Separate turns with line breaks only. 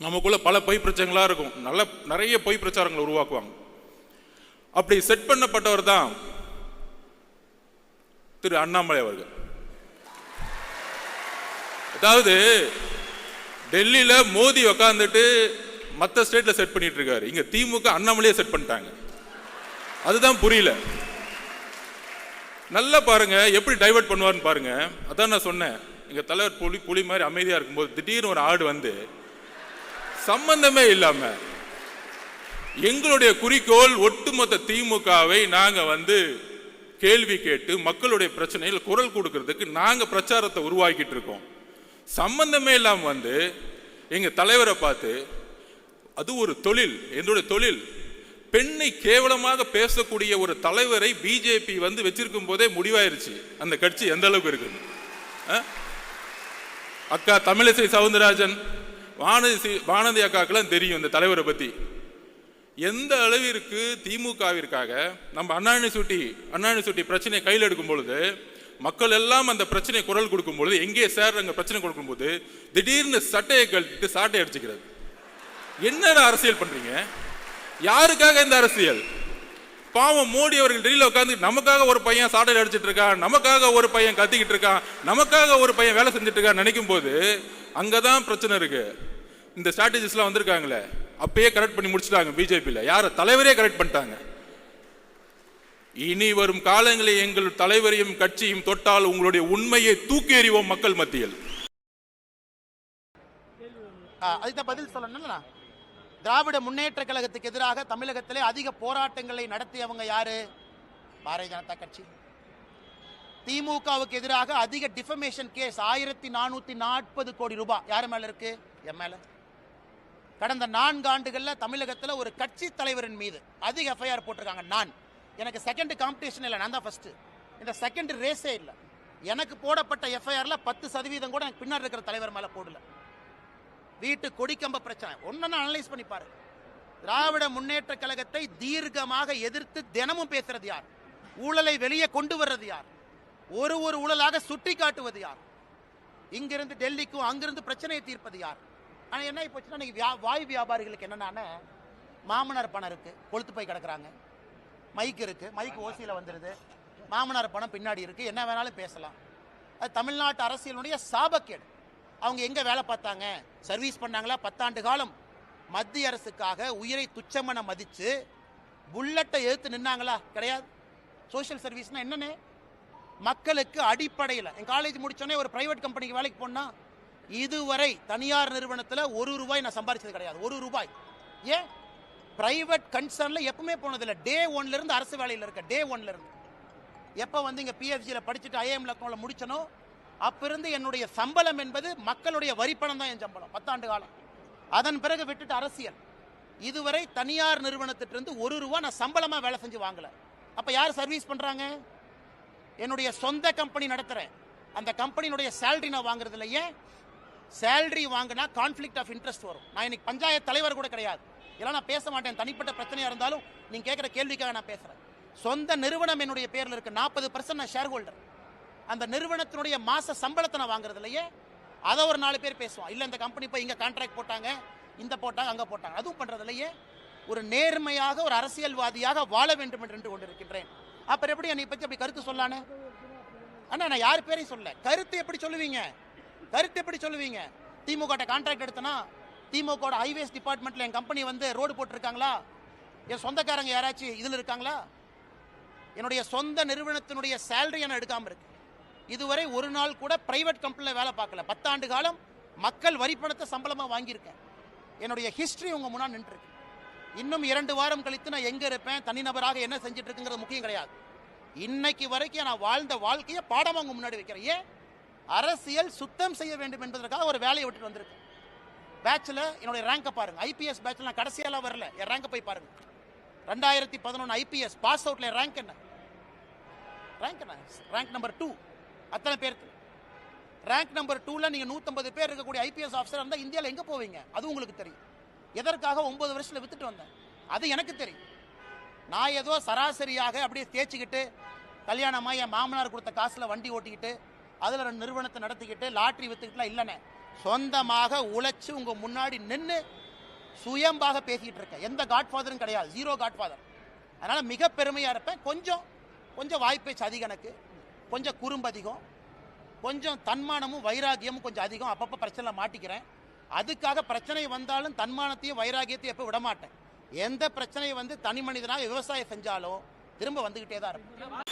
நமக்குள்ள பல பொய் பிரச்சனைகளாக இருக்கும். நல்ல நிறைய பொய் பிரச்சாரங்களை உருவாக்குவாங்க. அப்படி செட் பண்ணப்பட்டவர் தான் திரு அண்ணாமலை அவர்கள். அதாவது டெல்லியில் மோடி உக்காந்துட்டு மற்ற ஸ்டேட்டில் செட் பண்ணிட்டு இருக்காரு. இங்கே திமுக அண்ணாமலையே செட் பண்ணிட்டாங்க. அதுதான் புரியல. நல்லா பாருங்க எப்படி டைவர்ட் பண்ணுவார்னு பாருங்க. அதான் நான் சொன்னேன். இங்கே தலைவர் புலி புலி மாதிரி அமைதியாக இருக்கும்போது திடீர்னு ஒரு ஆடு வந்து சம்பந்தமே இல்லாம எங்களுடைய குறிக்கோள் ஒட்டுமொத்த திமுகவை நாங்க வந்து கேள்வி கேட்டு மக்களுடைய பிரச்சனையில் குரல் கொடுக்கறதுக்கு நாங்க பிரச்சாரத்தை உருவாக்கிட்டு இருக்கோம். சம்பந்தமே இல்லாம வந்து எங்க தலைவரை பார்த்து அது ஒரு தொழில் என்னுடைய தொழில். பெண்ணை கேவலமாக பேசக்கூடிய ஒரு தலைவரை பிஜேபி வந்து வச்சிருக்கும் போதே முடிவாயிருச்சு. அந்த கட்சி எந்த அளவுக்கு இருக்குது ஆ? அக்கா தமிழிசை சவுந்தரராஜன் வானதி சி- வானதி அக்காக்கெல்லாம் தெரியும் இந்த தலைவரை பற்றி எந்த அளவிற்கு திமுகவிற்காக நம்ம அண்ணாணி சுட்டி அண்ணாணி சுட்டி பிரச்சனையை கையில் எடுக்கும் பொழுது மக்கள் எல்லாம் அந்த பிரச்சனை குரல் கொடுக்கும் பொழுது எங்கே சார் அங்கே பிரச்சனை கொடுக்கும்போது திடீர்னு சட்டையை கழட்டிட்டு சாட்டை அடிச்சுக்கிறது. என்னடா அரசியல் பண்றீங்க? யாருக்காக இந்த அரசியல்? பாவம் மோடி அவர்கள் டெல்லியில் உட்காந்து நமக்காக ஒரு பையன் சாட்டையில் அடிச்சிட்டு இருக்கான் நமக்காக ஒரு பையன் கத்திக்கிட்டு இருக்கான் நமக்காக ஒரு பையன் வேலை செஞ்சுட்டு இருக்கான் நினைக்கும் போது அங்கே தான் பிரச்சனை இருக்குது இந்த ஸ்ட்ராட்டஜிஸ்லாம் வந்திருக்காங்களே அப்பயே கரெக்ட் பண்ணி முடிச்சிட்டாங்க பிஜேபியில். யார்? தலைவரே கரெக்ட் பண்ணிட்டாங்க. இனி வரும் காலங்களில் எங்கள் தலைவரையும் கட்சியும் தொட்டால் உங்களுடைய உண்மையை தூக்கி எறிவோம் மக்கள் மத்தியில்.
ஆ, தான் பதில் சொல்லணும்னா திராவிட முன்னேற்ற கழகத்துக்கு எதிராக தமிழகத்திலே அதிக போராட்டங்களை நடத்தியவங்க யாரு? பாரதிய ஜனதா கட்சி. திமுகவுக்கு எதிராக அதிக டிஃபமேஷன் கேஸ் ஆயிரத்தி நானூத்தி நாற்பது கோடி ரூபாய். யார் மேல இருக்கு? என் மேல. கடந்த நான்கு ஆண்டுகள்ல தமிழகத்துல ஒரு கட்சி தலைவரின் மீது அதிக எஃப்ஐஆர் போட்டிருக்காங்க. நான். எனக்கு செகண்ட் காம்படிஷன் இல்லை. நான் தான் ஃபர்ஸ்ட் இந்த செகண்ட் ரேஸே இல்லை. எனக்கு போடப்பட்ட எஃப்ஐஆர்ல பத்து சதவீதம் கூட எனக்கு பின்னாடி இருக்கிற தலைவர் மேல போடல. வீட்டு கொடிக்கம்ப பிரச்சனை. ஒன்னு அனலைஸ் பண்ணி பாரு. திராவிட முன்னேற்ற கழகத்தை தீர்க்கமாக எதிர்த்து தினமும் பேசுறது யார்? ஊழலை வெளியே கொண்டு வர்றது யார்? ஒரு ஒரு ஊழலாக சுட்டி காட்டுவது யார்? இங்கிருந்து டெல்லிக்கும் அங்கிருந்து பிரச்சனையை தீர்ப்பது யார்? ஆனால் என்ன போச்சுன்னா இன்னைக்கு வியா- வாய் வியாபாரிகளுக்கு என்னன்னா மாமனார் பணம் இருக்கு கொளுத்து போய் கிடக்குறாங்க. மைக் இருக்கு மைக் ஓசியில் வந்துடுது மாமனார் பணம் பின்னாடி இருக்கு என்ன வேணாலும் பேசலாம். அது தமிழ்நாட்டு அரசியலுடைய சாபக்கேடு. அவங்க எங்கே வேலை பார்த்தாங்க? சர்வீஸ் பண்ணாங்களா? பத்தாண்டு காலம். மத்திய அரசுக்காக உயிரை துச்சமென மதித்து புல்லட்டை எடுத்து நின்னாங்களா? கிடையாது. சோஷியல் சர்வீஸ்னால் என்னன்னு? மக்களுக்கு அடிப்படையில். என் காலேஜ் முடித்தோடனே ஒரு ப்ரைவேட் கம்பெனிக்கு வேலைக்கு போனால் இதுவரை தனியார் நிறுவனத்தில் ஒரு ரூபாய் நான் சம்பாதிச்சது கிடையாது. ஒரு ரூபாய். ஏன்? பிரைவேட் கன்சர்னில் எப்பவுமே போனதில்லை. டே ஒன்லேருந்து அரசு வேலையில் இருக்க. டே ஒன்லேருந்து எப்போ வந்து இங்கே பிஎஃப்ஜியில் படிச்சுட்டு ஐஏஎம் லக்னோவில் முடிச்சனோ அப்பிருந்து என்னுடைய சம்பளம் என்பது மக்களுடைய வரிப்பணம் தான் என் சம்பளம். பத்தாண்டு காலம். அதன் பிறகு விட்டுட்டு அரசியல். இதுவரை தனியார் நிறுவனத்திட்டிருந்து ஒரு ரூபா நான் சம்பளமாக வேலை செஞ்சு வாங்கலை. அப்போ யார் சர்வீஸ் பண்ணுறாங்க என்னுடைய சொந்த கம்பெனி நடத்துகிறேன் அந்த கம்பெனியுடைய சேலரி நான் வாங்குறது இல்லை சேலரி வாங்கினா கான்ஃப்ளிக்ட் ஆஃப் இன்ட்ரெஸ்ட் வரும். நான் இன்னைக்கு பஞ்சாயத்து தலைவர் கூட கிடையாது. இதெல்லாம் நான் பேச மாட்டேன். தனிப்பட்ட பிரச்சனையாக இருந்தாலும் நீங்கள் கேட்குற கேள்விக்காக நான் பேசுகிறேன் சொந்த நிறுவனம் என்னுடைய பேரில் இருக்குது நாற்பது பர்சன்ட் நான் ஷேர் ஹோல்டர் அந்த நிறுவனத்தினுடைய மாத சம்பளத்தை நான் வாங்குறது இல்லையே அதை ஒரு நாலு பேர் பேசுவான் இல்லை இந்த கம்பெனி போய் இங்கே கான்ட்ராக்ட் போட்டாங்க இந்த போட்டாங்க அங்கே போட்டாங்க. அதுவும் பண்ணுறதுலையே இல்லையே ஒரு நேர்மையாக ஒரு அரசியல்வாதியாக வாழ வேண்டும் என்று கொண்டிருக்கின்றேன். அப்புறம் எப்படி என்னை பற்றி அப்படி கருத்து சொல்லானே? அண்ணா நான் யார் பேரையும் சொல்ல கருத்து எப்படி சொல்லுவீங்க? கருத்து எப்படி சொல்லுவீங்க? திமுக கான்ட்ராக்ட் எடுத்தனா திமுக ஹைவேஸ் டிபார்ட்மெண்ட்ல என் கம்பெனி வந்து ரோடு போட்டிருக்காங்களா? என் சொந்தக்காரங்க யாராச்சும் இதில் இருக்காங்களா? என்னுடைய சொந்த நிறுவனத்தினுடைய சேலரி நான் எடுக்காமல் இருக்கு இதுவரை ஒரு நாள் கூட பிரைவேட் கம்பெனியில் வேலை பார்க்கல. பத்தாண்டு காலம் மக்கள் வரி பணத்தை சம்பளமாக வாங்கியிருக்கேன். என்னுடைய ஹிஸ்ட்ரி உங்கள் முன்னாடி நின்றுருக்கு. இன்னும் இரண்டு வாரம் கழித்து நான் எங்க இருப்பேன்? தனிநபராக என்ன செஞ்சுட்டு இருக்குங்கிறது முக்கியம் கிடையாது. இன்னைக்கு வரைக்கும் நான் வாழ்ந்த வாழ்க்கையை பாடமாக உங்க முன்னாடி வைக்கிறேன். ஏன்? அரசியல் சுத்தம் செய்ய வேண்டும் என்பதற்காக ஒரு வேலையை விட்டுட்டு வந்திருக்கேன். பேட்ச்ல என்னுடைய ரேங்கை பாருங்க. ஐபிஎஸ் பேட்ச்ல நான் கடைசியாலாம் வரல. என் ரேங்கை போய் பாருங்க. ரெண்டாயிரத்தி பதினொன்று ஐபிஎஸ் பாஸ் அவுட்ல ரேங்க் என்ன? ரேங்க் என்ன? ரேங்க் நம்பர் டூ அத்தனை பேருக்கு. ரேங்க் நம்பர் டூல நீங்கள் நூற்றம்பது பேர் இருக்கக்கூடிய ஐபிஎஸ் ஆஃபீஸர் இருந்தால் இந்தியாவில் எங்கே போவீங்க? அது உங்களுக்கு தெரியும். எதற்காக ஒன்பது வருஷத்தில் வித்துட்டு வந்தேன்? அது எனக்கு தெரியும். நான் ஏதோ சராசரியாக அப்படியே தேய்ச்சிக்கிட்டு கல்யாணமாக என் மாமனார் கொடுத்த காசில் வண்டி ஓட்டிக்கிட்டு அதில் ரெண்டு நிறுவனத்தை நடத்திக்கிட்டு லாட்ரி விற்றுக்கிட்டுலாம் இல்லைண்ணே. சொந்தமாக உழைச்சி உங்கள் முன்னாடி நின்று சுயம்பாக பேசிக்கிட்டு இருக்கேன். எந்த காட்ஃபாதரும் கிடையாது. ஜீரோ காட்ஃபாதர் அதனால் மிக பெருமையாக இருப்பேன். கொஞ்சம் கொஞ்சம் வாய்ப்பேச்சு அதிகம் எனக்கு. கொஞ்சம் குறும்பு அதிகம் கொஞ்சம் தன்மானமும் வைராகியமும் கொஞ்சம் அதிகம். அப்பப்போ பிரச்சனை மாட்டிக்கிறேன். அதுக்காக பிரச்சனை வந்தாலும் தன்மானத்தையும் வைராகியத்தையும் எப்போ விட மாட்டேன் எந்த பிரச்சனையை வந்து தனி மனிதனாக விவசாயம் செஞ்சாலும் திரும்ப வந்துக்கிட்டே தான் இருக்கும்